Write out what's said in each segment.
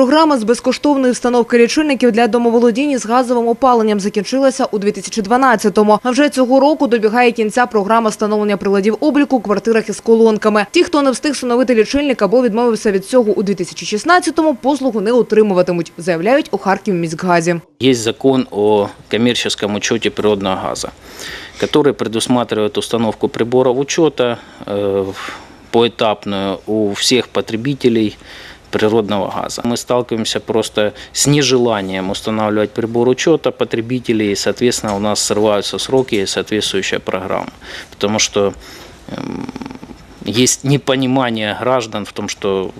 Програма з безкоштовної встановки лічильників для домоволодінь з газовим опаленням закінчилася у 2012-му. А вже цього року добігає кінця програма встановлення приладів обліку у квартирах із колонками. Ті, хто не встиг встановити лічильник або відмовився від цього у 2016-му, послугу не отримуватимуть, заявляють у Харківміськгазі. Есть закон о коммерческом учете природного газа, который предусматривает установку приборов учета э, поэтапную у всех потребителей природного газа. Мы сталкиваемся просто с нежеланием устанавливать прибор учета потребителей, и, соответственно, у нас срываются сроки и соответствующая программа. Потому что эм, есть непонимание граждан в том, что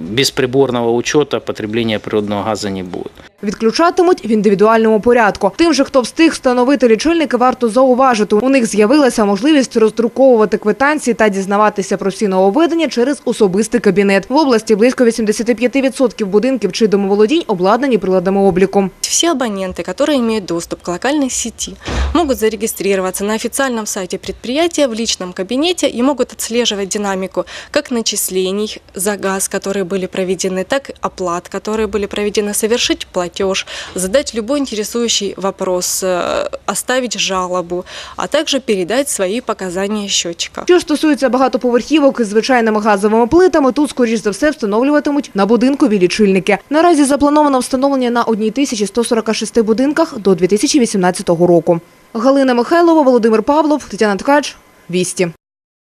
без приборного учета потребления природного газа не будет. Відключатимуть в індивідуальному порядку. Тим же, хто встиг встановити лічильники, варто зауважити. У них з'явилася можливість роздруковувати квитанції та дізнаватися про всі нововведення через особистий кабінет. В області близько 85% будинків чи домоволодінь обладнані приладами обліку. Все абоненты, которые имеют доступ к локальной сети, могут зарегистрироваться на официальном сайте предприятия в личном кабинете и могут отслеживать динамику как начислений за газ, которые были проведены, так и оплат, которые были проведены, совершить платеж, задать любой интересующий вопрос, э, оставить жалобу, а также передать свои показания счетчика. Що ж стосується багатоповерхівок із звичайними газовими плитами, тут, скоріш за все, встановлюватимуть на будинкові лічильники. Наразі заплановано встановлення на 1146 будинках до 2018 року. Галина Михайлова, Володимир Павлов, Тетяна Ткач. Вісті.